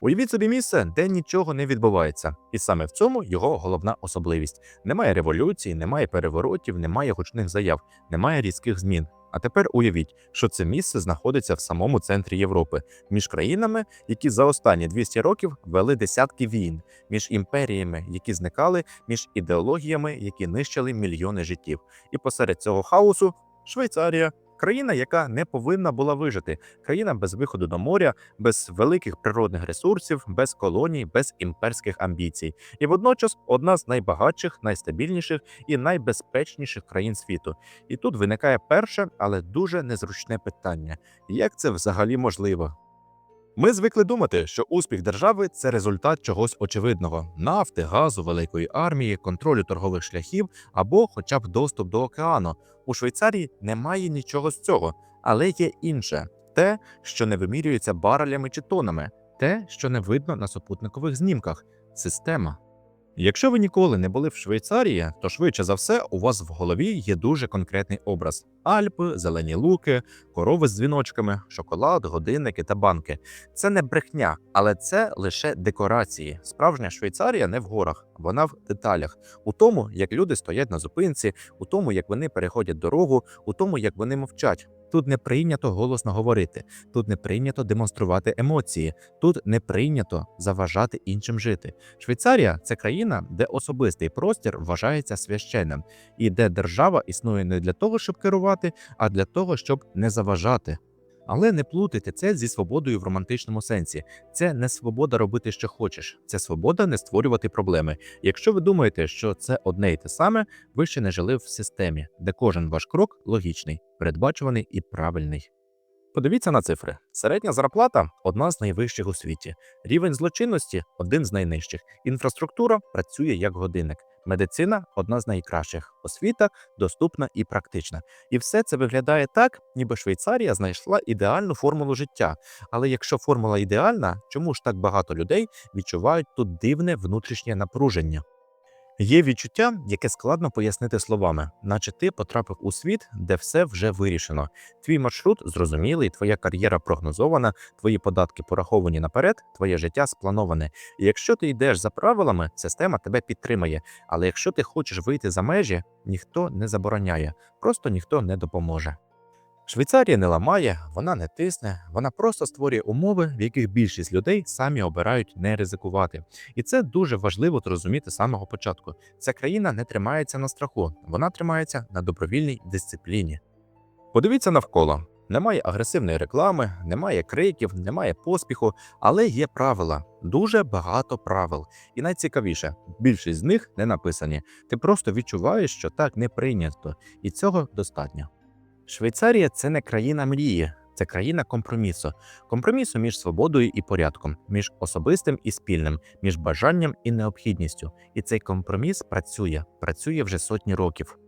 Уявіть собі місце, де нічого не відбувається, і саме в цьому його головна особливість: немає революції, немає переворотів, немає гучних заяв, немає різких змін. А тепер уявіть, що це місце знаходиться в самому центрі Європи, між країнами, які за останні 200 років вели десятки війн, між імперіями, які зникали, між ідеологіями, які нищили мільйони життів. І посеред цього хаосу Швейцарія. Країна, яка не повинна була вижити, країна без виходу до моря, без великих природних ресурсів, без колоній, без імперських амбіцій, і водночас одна з найбагатших, найстабільніших і найбезпечніших країн світу. І тут виникає перше, але дуже незручне питання: як це взагалі можливо? Ми звикли думати, що успіх держави це результат чогось очевидного: нафти, газу, великої армії, контролю торгових шляхів або, хоча б доступ до океану. У Швейцарії немає нічого з цього, але є інше те, що не вимірюється барелями чи тонами, те, що не видно на супутникових знімках система. Якщо ви ніколи не були в Швейцарії, то швидше за все у вас в голові є дуже конкретний образ: Альпи, зелені луки, корови з дзвіночками, шоколад, годинники та банки. Це не брехня, але це лише декорації. Справжня Швейцарія не в горах, вона в деталях, у тому, як люди стоять на зупинці, у тому, як вони переходять дорогу, у тому, як вони мовчать. Тут не прийнято голосно говорити, тут не прийнято демонструвати емоції, тут не прийнято заважати іншим жити. Швейцарія це країна, де особистий простір вважається священним, і де держава існує не для того, щоб керувати, а для того, щоб не заважати. Але не плутайте це зі свободою в романтичному сенсі. Це не свобода робити, що хочеш, це свобода не створювати проблеми. Якщо ви думаєте, що це одне і те саме, ви ще не жили в системі, де кожен ваш крок логічний, передбачуваний і правильний. Подивіться на цифри: середня зарплата одна з найвищих у світі, рівень злочинності один з найнижчих. Інфраструктура працює як годинник. Медицина одна з найкращих, освіта доступна і практична. І все це виглядає так, ніби Швейцарія знайшла ідеальну формулу життя. Але якщо формула ідеальна, чому ж так багато людей відчувають тут дивне внутрішнє напруження? Є відчуття, яке складно пояснити словами, наче ти потрапив у світ, де все вже вирішено. Твій маршрут зрозумілий, твоя кар'єра прогнозована, твої податки пораховані наперед, твоє життя сплановане. І якщо ти йдеш за правилами, система тебе підтримає. Але якщо ти хочеш вийти за межі, ніхто не забороняє, просто ніхто не допоможе. Швейцарія не ламає, вона не тисне, вона просто створює умови, в яких більшість людей самі обирають не ризикувати. І це дуже важливо зрозуміти з самого початку. Ця країна не тримається на страху, вона тримається на добровільній дисципліні. Подивіться навколо. Немає агресивної реклами, немає криків, немає поспіху, але є правила, дуже багато правил. І найцікавіше, більшість з них не написані. Ти просто відчуваєш, що так не прийнято, і цього достатньо. Швейцарія це не країна мрії, це країна компромісу. Компромісу між свободою і порядком, між особистим і спільним, між бажанням і необхідністю. І цей компроміс працює, працює вже сотні років.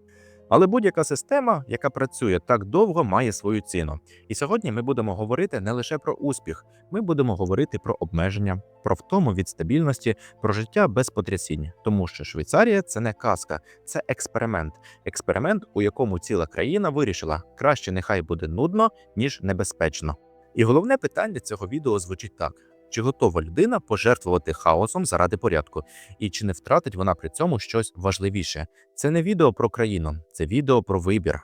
Але будь-яка система, яка працює так довго, має свою ціну. І сьогодні ми будемо говорити не лише про успіх, ми будемо говорити про обмеження, про втому від стабільності, про життя без потрясінь. Тому що Швейцарія це не казка, це експеримент. Експеримент, у якому ціла країна вирішила, краще нехай буде нудно, ніж небезпечно. І головне питання цього відео звучить так: чи готова людина пожертвувати хаосом заради порядку, і чи не втратить вона при цьому щось важливіше? Це не відео про країну, це відео про вибір.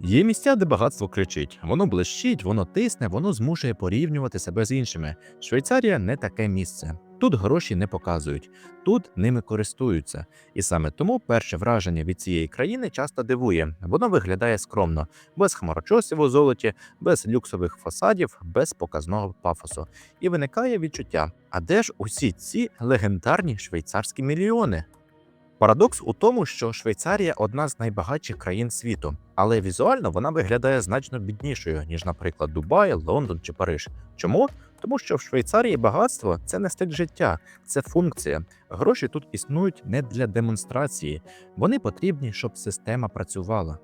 Є місця, де багатство кричить, воно блищить, воно тисне, воно змушує порівнювати себе з іншими. Швейцарія не таке місце. Тут гроші не показують, тут ними користуються. І саме тому перше враження від цієї країни часто дивує. Воно виглядає скромно, без хмарочосів у золоті, без люксових фасадів, без показного пафосу. І виникає відчуття: а де ж усі ці легендарні швейцарські мільйони? Парадокс у тому, що Швейцарія одна з найбагатших країн світу, але візуально вона виглядає значно біднішою, ніж, наприклад, Дубай, Лондон чи Париж. Чому? Тому що в Швейцарії багатство це не стиль життя, це функція. Гроші тут існують не для демонстрації, вони потрібні, щоб система працювала.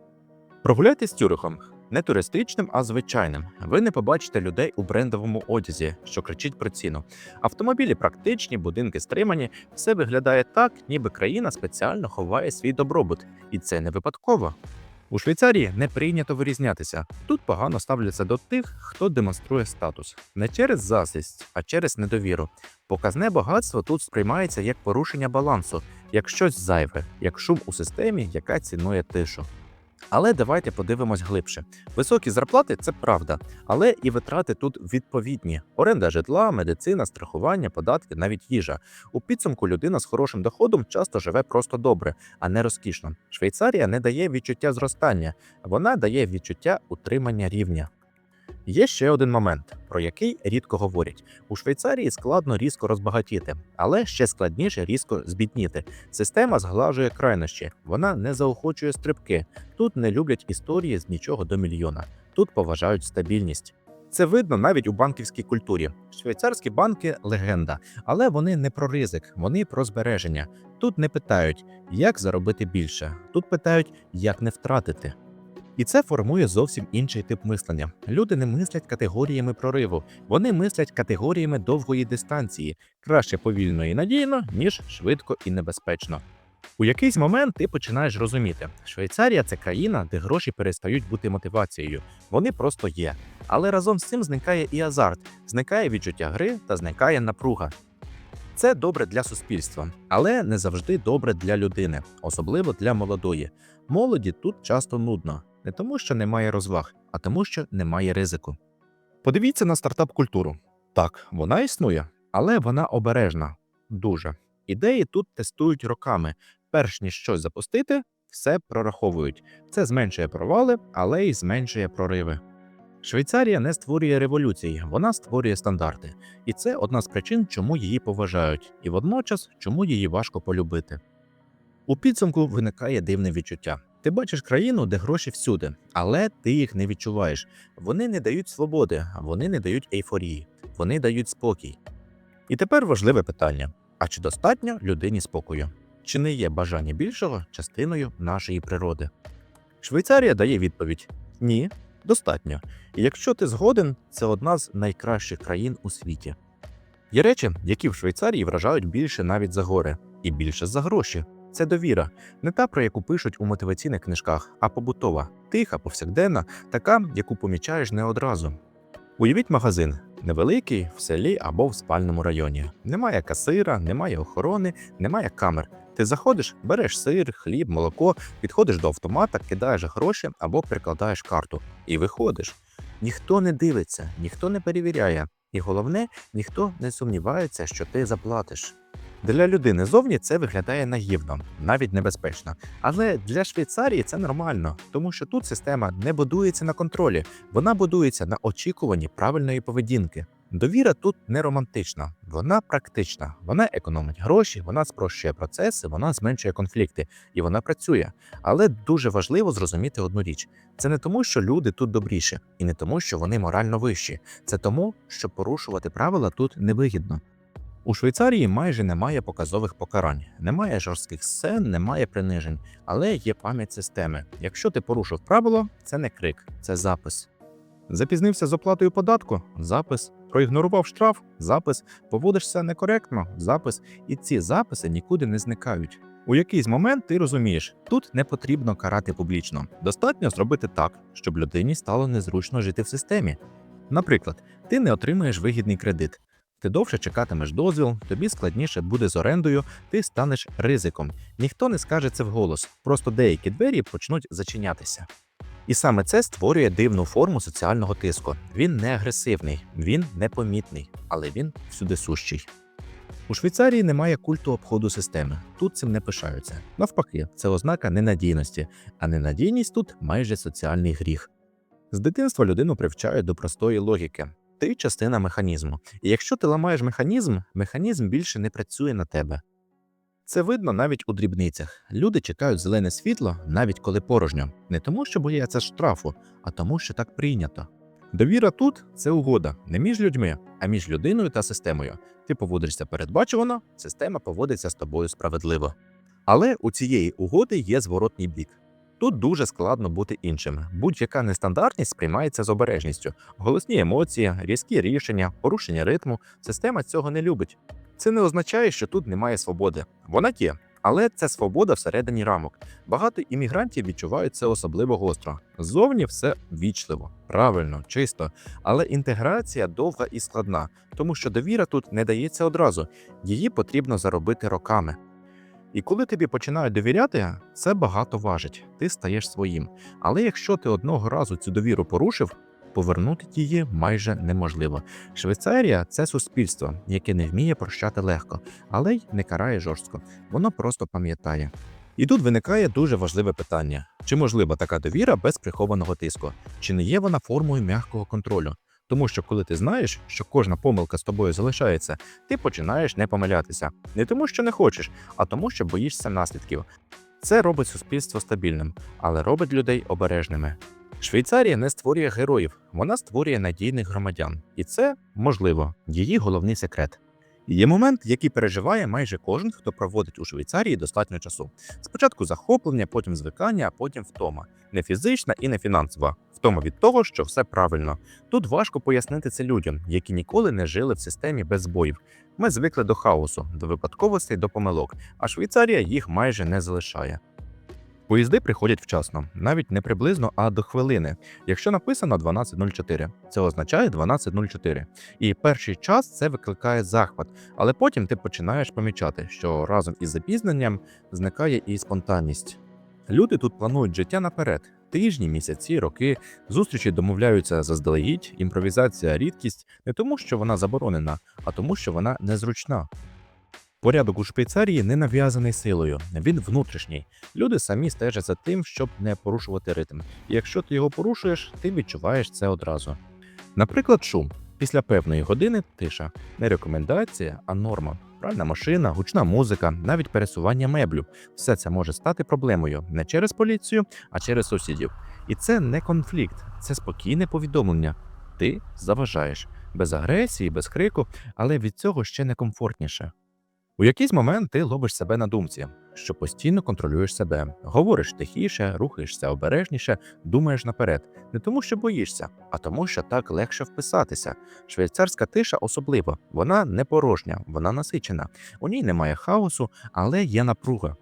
Прогуляйтесь Тюрихом. Не туристичним, а звичайним. Ви не побачите людей у брендовому одязі, що кричить про ціну. Автомобілі практичні, будинки стримані. Все виглядає так, ніби країна спеціально ховає свій добробут, і це не випадково. У Швейцарії не прийнято вирізнятися. Тут погано ставляться до тих, хто демонструє статус не через засість, а через недовіру. Показне багатство тут сприймається як порушення балансу, як щось зайве, як шум у системі, яка цінує тишу. Але давайте подивимось глибше. Високі зарплати це правда, але і витрати тут відповідні: оренда житла, медицина, страхування, податки, навіть їжа. У підсумку людина з хорошим доходом часто живе просто добре, а не розкішно. Швейцарія не дає відчуття зростання, вона дає відчуття утримання рівня. Є ще один момент, про який рідко говорять: у Швейцарії складно різко розбагатіти, але ще складніше різко збідніти. Система зглажує крайнощі, вона не заохочує стрибки. Тут не люблять історії з нічого до мільйона. Тут поважають стабільність. Це видно навіть у банківській культурі. Швейцарські банки легенда, але вони не про ризик, вони про збереження. Тут не питають, як заробити більше. Тут питають, як не втратити. І це формує зовсім інший тип мислення. Люди не мислять категоріями прориву, вони мислять категоріями довгої дистанції, краще повільно і надійно, ніж швидко і небезпечно. У якийсь момент ти починаєш розуміти, Швейцарія це країна, де гроші перестають бути мотивацією, вони просто є. Але разом з цим зникає і азарт, зникає відчуття гри та зникає напруга. Це добре для суспільства, але не завжди добре для людини, особливо для молодої. Молоді тут часто нудно, не тому, що немає розваг, а тому, що немає ризику. Подивіться на стартап-культуру. Так, вона існує, але вона обережна. Дуже. Ідеї тут тестують роками. Перш ніж щось запустити, все прораховують. Це зменшує провали, але й зменшує прориви. Швейцарія не створює революції, вона створює стандарти. І це одна з причин, чому її поважають, і водночас чому її важко полюбити. У підсумку виникає дивне відчуття. Ти бачиш країну, де гроші всюди, але ти їх не відчуваєш. Вони не дають свободи, вони не дають ейфорії, вони дають спокій. І тепер важливе питання: а чи достатньо людині спокою? Чи не є бажання більшого частиною нашої природи? Швейцарія дає відповідь: ні, достатньо. І якщо ти згоден, це одна з найкращих країн у світі. Є речі, які в Швейцарії вражають більше навіть за гори, і більше за гроші. Це довіра, не та, про яку пишуть у мотиваційних книжках, а побутова, тиха, повсякденна, така, яку помічаєш не одразу. Уявіть магазин невеликий в селі або в спальному районі. Немає касира, немає охорони, немає камер. Ти заходиш, береш сир, хліб, молоко, підходиш до автомата, кидаєш гроші або прикладаєш карту і виходиш. Ніхто не дивиться, ніхто не перевіряє, і головне, ніхто не сумнівається, що ти заплатиш. Для людини зовні це виглядає наївно, навіть небезпечно. Але для Швейцарії це нормально, тому що тут система не будується на контролі, вона будується на очікуванні правильної поведінки. Довіра тут не романтична, вона практична. Вона економить гроші, вона спрощує процеси, вона зменшує конфлікти і вона працює. Але дуже важливо зрозуміти одну річ: це не тому, що люди тут добріші, і не тому, що вони морально вищі. Це тому, що порушувати правила тут невигідно. У Швейцарії майже немає показових покарань, немає жорстких сцен, немає принижень, але є пам'ять системи. Якщо ти порушив правило, це не крик, це запис. Запізнився з оплатою податку запис. Проігнорував штраф запис, поводишся некоректно запис, і ці записи нікуди не зникають. У якийсь момент ти розумієш, тут не потрібно карати публічно. Достатньо зробити так, щоб людині стало незручно жити в системі. Наприклад, ти не отримаєш вигідний кредит. Ти довше чекатимеш дозвіл, тобі складніше буде з орендою, ти станеш ризиком. Ніхто не скаже це вголос, просто деякі двері почнуть зачинятися. І саме це створює дивну форму соціального тиску. Він не агресивний, він непомітний, але він всюди сущий. У Швейцарії немає культу обходу системи. Тут цим не пишаються. Навпаки, це ознака ненадійності, а ненадійність тут майже соціальний гріх. З дитинства людину привчають до простої логіки. Ти частина механізму. І якщо ти ламаєш механізм, механізм більше не працює на тебе. Це видно навіть у дрібницях. Люди чекають зелене світло, навіть коли порожньо, не тому, що бояться штрафу, а тому, що так прийнято. Довіра тут це угода не між людьми, а між людиною та системою. Ти поводишся передбачувано, система поводиться з тобою справедливо. Але у цієї угоди є зворотній бік. Тут дуже складно бути іншим. Будь-яка нестандартність сприймається з обережністю. Голосні емоції, різкі рішення, порушення ритму. Система цього не любить. Це не означає, що тут немає свободи. Вона є, Але це свобода всередині рамок. Багато іммігрантів відчувають це особливо гостро. Зовні все вічливо, правильно, чисто, але інтеграція довга і складна, тому що довіра тут не дається одразу, її потрібно заробити роками. І коли тобі починають довіряти, це багато важить, ти стаєш своїм. Але якщо ти одного разу цю довіру порушив, повернути її майже неможливо. Швейцарія це суспільство, яке не вміє прощати легко, але й не карає жорстко. Воно просто пам'ятає. І тут виникає дуже важливе питання: чи можлива така довіра без прихованого тиску? Чи не є вона формою м'якого контролю? Тому що коли ти знаєш, що кожна помилка з тобою залишається, ти починаєш не помилятися. Не тому, що не хочеш, а тому, що боїшся наслідків. Це робить суспільство стабільним, але робить людей обережними. Швейцарія не створює героїв, вона створює надійних громадян, і це можливо її головний секрет. Є момент, який переживає майже кожен, хто проводить у Швейцарії достатньо часу. Спочатку захоплення, потім звикання, а потім втома. Не фізична і не фінансова. Втома від того, що все правильно. Тут важко пояснити це людям, які ніколи не жили в системі без збоїв. Ми звикли до хаосу, до випадковостей, до помилок, а Швейцарія їх майже не залишає. Поїзди приходять вчасно, навіть не приблизно, а до хвилини. Якщо написано 12.04, це означає 12.04. І перший час це викликає захват, але потім ти починаєш помічати, що разом із запізненням зникає і спонтанність. Люди тут планують життя наперед. Тижні, місяці, роки, зустрічі домовляються заздалегідь, імпровізація рідкість не тому, що вона заборонена, а тому, що вона незручна. Порядок у Швейцарії не нав'язаний силою, він внутрішній. Люди самі стежать за тим, щоб не порушувати ритм. І якщо ти його порушуєш, ти відчуваєш це одразу. Наприклад, шум. Після певної години тиша. Не рекомендація, а норма. Пральна машина, гучна музика, навіть пересування меблю. Все це може стати проблемою не через поліцію, а через сусідів. І це не конфлікт, це спокійне повідомлення. Ти заважаєш без агресії, без крику, але від цього ще некомфортніше. У якийсь момент ти ловиш себе на думці, що постійно контролюєш себе, говориш тихіше, рухаєшся обережніше, думаєш наперед, не тому, що боїшся, а тому, що так легше вписатися. Швейцарська тиша особлива, вона не порожня, вона насичена. У ній немає хаосу, але є напруга.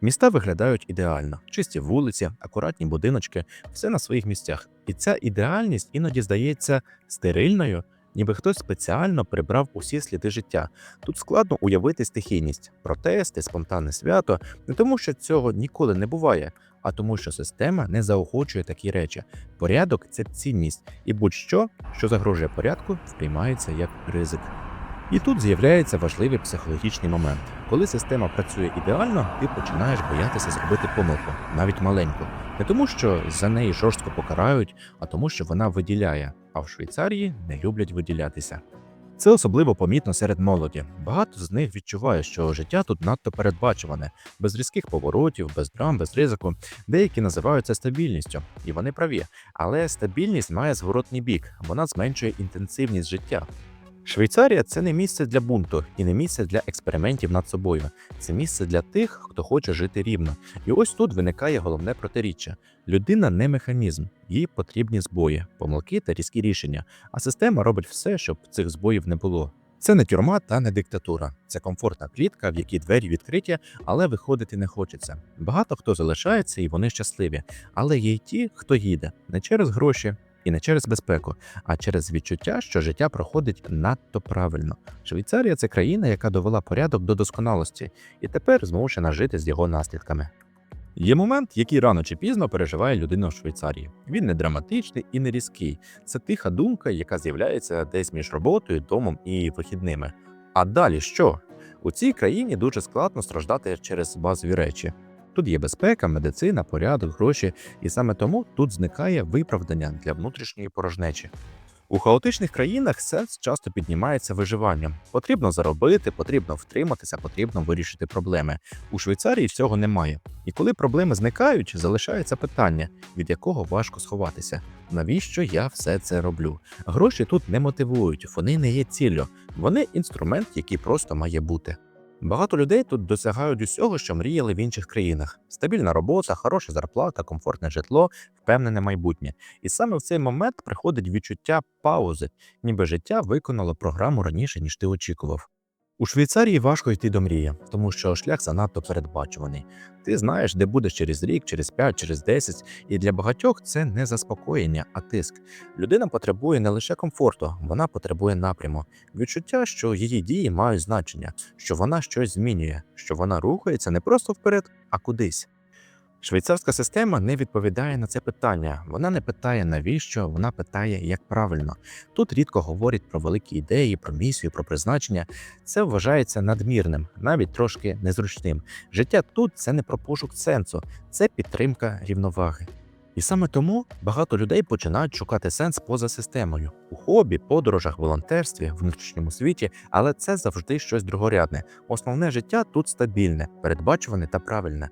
Міста виглядають ідеально: чисті вулиці, акуратні будиночки, все на своїх місцях. І ця ідеальність іноді здається стерильною, ніби хтось спеціально прибрав усі сліди життя. Тут складно уявити стихійність, протести, спонтанне свято, не тому, що цього ніколи не буває, а тому, що система не заохочує такі речі. Порядок це цінність, і будь-що, що загрожує порядку, сприймається як ризик. І тут з'являється важливий психологічний момент. Коли система працює ідеально, ти починаєш боятися зробити помилку, навіть маленьку. Не тому, що за неї жорстко покарають, а тому, що вона виділяє. А в Швейцарії не люблять виділятися. Це особливо помітно серед молоді. Багато з них відчуває, що життя тут надто передбачуване, без різких поворотів, без драм, без ризику. Деякі називають це стабільністю, і вони праві. Але стабільність має зворотний бік, вона зменшує інтенсивність життя. Швейцарія це не місце для бунту і не місце для експериментів над собою. Це місце для тих, хто хоче жити рівно. І ось тут виникає головне протиріччя: людина не механізм, їй потрібні збої, помилки та різкі рішення. А система робить все, щоб цих збоїв не було. Це не тюрма та не диктатура. Це комфортна клітка, в якій двері відкриті, але виходити не хочеться. Багато хто залишається і вони щасливі, але є й ті, хто їде не через гроші, і не через безпеку, а через відчуття, що життя проходить надто правильно. Швейцарія це країна, яка довела порядок до досконалості, і тепер змушена жити з його наслідками. Є момент, який рано чи пізно переживає людина в Швейцарії. Він не драматичний і не різкий. Це тиха думка, яка з'являється десь між роботою, домом і вихідними. А далі що? У цій країні дуже складно страждати через базові речі. Тут є безпека, медицина, порядок, гроші, і саме тому тут зникає виправдання для внутрішньої порожнечі. У хаотичних країнах сенс часто піднімається виживанням. Потрібно заробити, потрібно втриматися, потрібно вирішити проблеми. У Швейцарії цього немає. І коли проблеми зникають, залишається питання, від якого важко сховатися. Навіщо я все це роблю? Гроші тут не мотивують, вони не є ціллю, вони інструмент, який просто має бути. Багато людей тут досягають усього, що мріяли в інших країнах: стабільна робота, хороша зарплата, комфортне житло, впевнене майбутнє. І саме в цей момент приходить відчуття паузи, ніби життя виконало програму раніше, ніж ти очікував. У Швейцарії важко йти до мрії, тому що шлях занадто передбачуваний. Ти знаєш, де будеш через рік, через 5, через 10, і для багатьох це не заспокоєння, а тиск. Людина потребує не лише комфорту, вона потребує напряму, відчуття, що її дії мають значення, що вона щось змінює, що вона рухається не просто вперед, а кудись. Швейцарська система не відповідає на це питання. Вона не питає навіщо, вона питає, як правильно. Тут рідко говорять про великі ідеї, про місію, про призначення. Це вважається надмірним, навіть трошки незручним. Життя тут це не про пошук сенсу, це підтримка рівноваги. І саме тому багато людей починають шукати сенс поза системою у хобі, подорожах, волонтерстві, внутрішньому світі, але це завжди щось другорядне. Основне життя тут стабільне, передбачуване та правильне.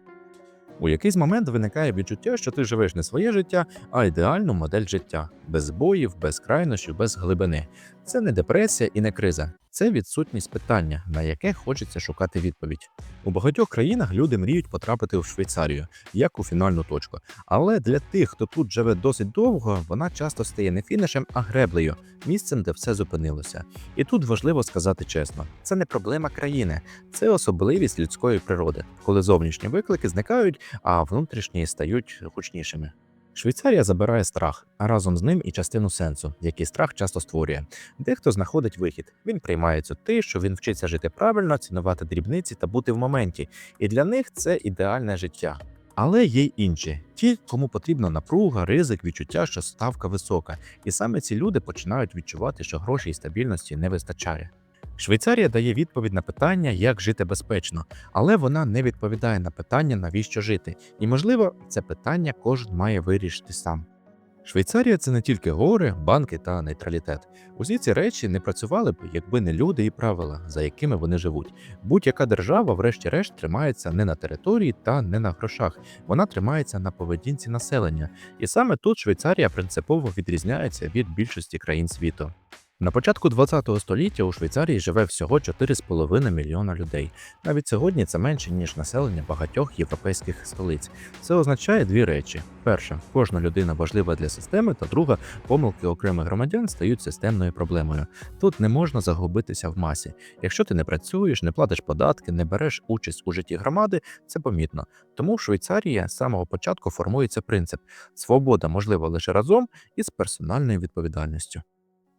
У якийсь момент виникає відчуття, що ти живеш не своє життя, а ідеальну модель життя без боїв, без крайнощів, без глибини. Це не депресія і не криза, це відсутність питання, на яке хочеться шукати відповідь. У багатьох країнах люди мріють потрапити в Швейцарію як у фінальну точку. Але для тих, хто тут живе досить довго, вона часто стає не фінішем, а греблею, місцем, де все зупинилося. І тут важливо сказати чесно: це не проблема країни, це особливість людської природи, коли зовнішні виклики зникають, а внутрішні стають гучнішими. Швейцарія забирає страх, а разом з ним і частину сенсу, який страх часто створює. Дехто знаходить вихід. Він приймає цю тишу, він вчиться жити правильно, цінувати дрібниці та бути в моменті. І для них це ідеальне життя. Але є й інші, ті, кому потрібна напруга, ризик, відчуття, що ставка висока. І саме ці люди починають відчувати, що грошей і стабільності не вистачає. Швейцарія дає відповідь на питання, як жити безпечно, але вона не відповідає на питання, навіщо жити. І, можливо, це питання кожен має вирішити сам. Швейцарія це не тільки гори, банки та нейтралітет. Усі ці речі не працювали б, якби не люди і правила, за якими вони живуть. Будь-яка держава, врешті-решт, тримається не на території та не на грошах, вона тримається на поведінці населення. І саме тут Швейцарія принципово відрізняється від більшості країн світу. На початку ХХ століття у Швейцарії живе всього 4,5 мільйона людей. Навіть сьогодні це менше ніж населення багатьох європейських столиць. Це означає дві речі: перша, кожна людина важлива для системи, та друга, помилки окремих громадян стають системною проблемою. Тут не можна загубитися в масі. Якщо ти не працюєш, не платиш податки, не береш участь у житті громади, це помітно. Тому в Швейцарії з самого початку формується принцип: свобода можлива лише разом із персональною відповідальністю.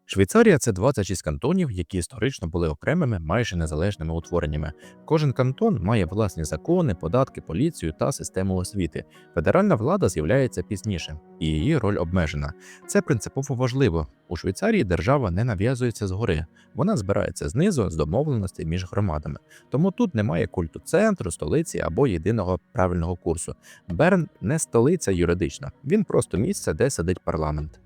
Швейцарія це 26 кантонів, які історично були окремими, майже незалежними утвореннями. Кожен кантон має власні закони, податки, поліцію та систему освіти. Федеральна влада з'являється пізніше, і її роль обмежена. Це принципово важливо. У Швейцарії держава не нав'язується згори, вона збирається знизу з домовленостей між громадами. Тому тут немає культу центру, столиці або єдиного правильного курсу. Берн не столиця юридична, він просто місце, де сидить парламент.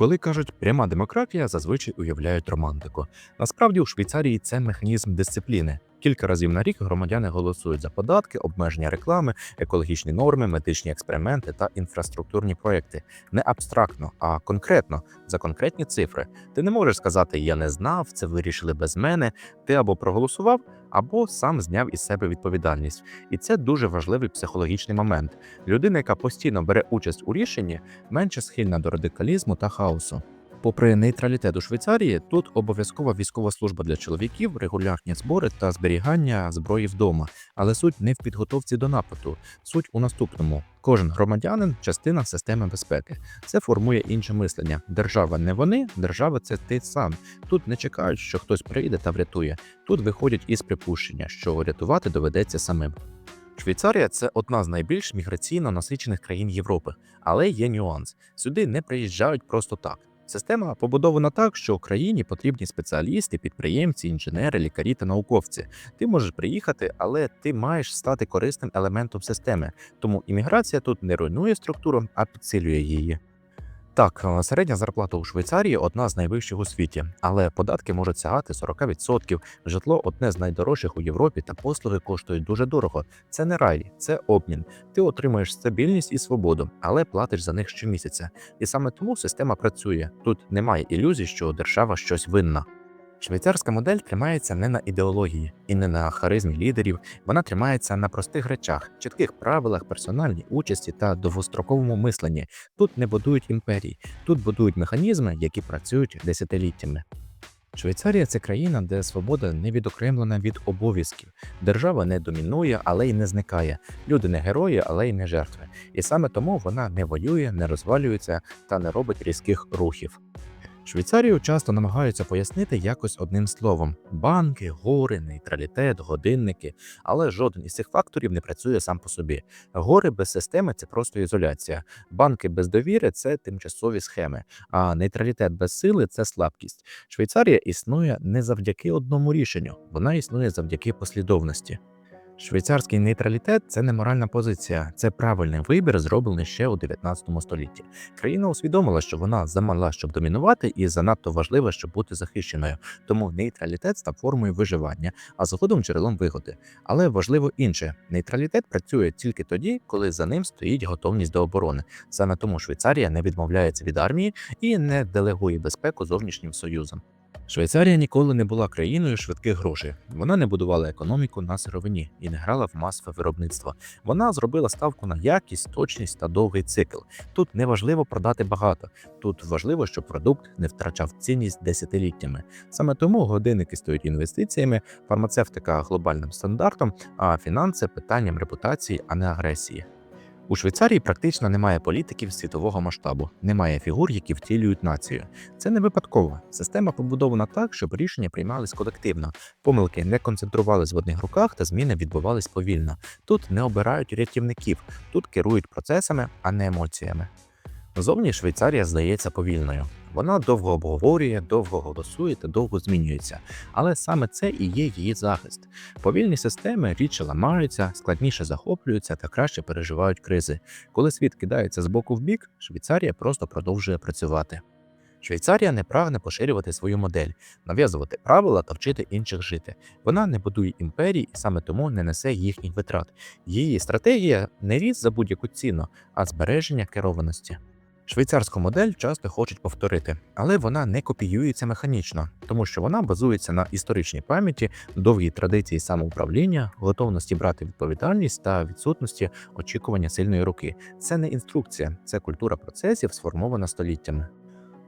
Коли кажуть пряма демократія, зазвичай уявляють романтику. Насправді у Швейцарії це механізм дисципліни. Кілька разів на рік громадяни голосують за податки, обмеження реклами, екологічні норми, медичні експерименти та інфраструктурні проекти. Не абстрактно, а конкретно за конкретні цифри. Ти не можеш сказати Я не знав, це вирішили без мене. Ти або проголосував, або сам зняв із себе відповідальність. І це дуже важливий психологічний момент. Людина, яка постійно бере участь у рішенні, менше схильна до радикалізму та хаосу. Попри нейтралітет у Швейцарії, тут обов'язкова військова служба для чоловіків, регулярні збори та зберігання зброї вдома. Але суть не в підготовці до нападу, суть у наступному: кожен громадянин частина системи безпеки. Це формує інше мислення. Держава не вони, держава це ти сам. Тут не чекають, що хтось прийде та врятує. Тут виходять із припущення, що рятувати доведеться самим. Швейцарія це одна з найбільш міграційно насичених країн Європи, але є нюанс: сюди не приїжджають просто так. Система побудована так, що Україні потрібні спеціалісти, підприємці, інженери, лікарі та науковці. Ти можеш приїхати, але ти маєш стати корисним елементом системи. Тому імміграція тут не руйнує структуру, а підсилює її. Так, е, середня зарплата у Швейцарії одна з найвищих у світі, але податки можуть сягати 40%. Житло одне з найдорожчих у Європі, та послуги коштують дуже дорого. Це не рай, це обмін. Ти отримуєш стабільність і свободу, але платиш за них щомісяця. І саме тому система працює. Тут немає ілюзій, що держава щось винна. Швейцарська модель тримається не на ідеології і не на харизмі лідерів, вона тримається на простих речах, чітких правилах, персональній участі та довгостроковому мисленні. Тут не будують імперій, тут будують механізми, які працюють десятиліттями. Швейцарія це країна, де свобода не відокремлена від обов'язків. Держава не домінує, але й не зникає. Люди не герої, але й не жертви. І саме тому вона не воює, не розвалюється та не робить різких рухів. Швейцарію часто намагаються пояснити якось одним словом: банки, гори, нейтралітет, годинники. Але жоден із цих факторів не працює сам по собі. Гори без системи це просто ізоляція. Банки без довіри це тимчасові схеми, а нейтралітет без сили це слабкість. Швейцарія існує не завдяки одному рішенню, вона існує завдяки послідовності. Швейцарський нейтралітет це не моральна позиція, це правильний вибір, зроблений ще у 19 столітті. Країна усвідомила, що вона замала, щоб домінувати, і занадто важлива, щоб бути захищеною. Тому нейтралітет став формою виживання, а згодом джерелом вигоди. Але важливо інше: нейтралітет працює тільки тоді, коли за ним стоїть готовність до оборони. Саме тому Швейцарія не відмовляється від армії і не делегує безпеку зовнішнім союзам. Швейцарія ніколи не була країною швидких грошей. Вона не будувала економіку на сировині і не грала в масове виробництво. Вона зробила ставку на якість, точність та довгий цикл. Тут не важливо продати багато. Тут важливо, щоб продукт не втрачав цінність десятиліттями. Саме тому годинники стають інвестиціями, фармацевтика глобальним стандартом, а фінанси питанням репутації, а не агресії. У Швейцарії практично немає політиків світового масштабу, немає фігур, які втілюють націю. Це не випадково. Система побудована так, щоб рішення приймались колективно. Помилки не концентрувались в одних руках та зміни відбувались повільно. Тут не обирають рятівників, тут керують процесами, а не емоціями. Зовні Швейцарія здається повільною. Вона довго обговорює, довго голосує та довго змінюється. Але саме це і є її захист. Повільні системи рідше ламаються, складніше захоплюються та краще переживають кризи. Коли світ кидається з боку в бік, Швейцарія просто продовжує працювати. Швейцарія не прагне поширювати свою модель, нав'язувати правила та вчити інших жити. Вона не будує імперій і саме тому не несе їхніх витрат. Її стратегія не ріст за будь-яку ціну, а збереження керованості. Швейцарську модель часто хочуть повторити, але вона не копіюється механічно, тому що вона базується на історичній пам'яті, довгій традиції самоуправління, готовності брати відповідальність та відсутності очікування сильної руки. Це не інструкція, це культура процесів, сформована століттями.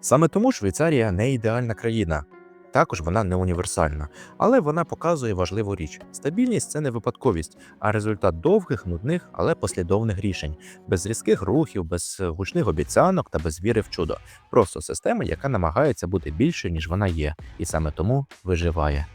Саме тому Швейцарія не ідеальна країна. Також вона не універсальна, але вона показує важливу річ: стабільність це не випадковість, а результат довгих, нудних, але послідовних рішень, без різких рухів, без гучних обіцянок та без віри в чудо. Просто система, яка намагається бути більшою, ніж вона є, і саме тому виживає.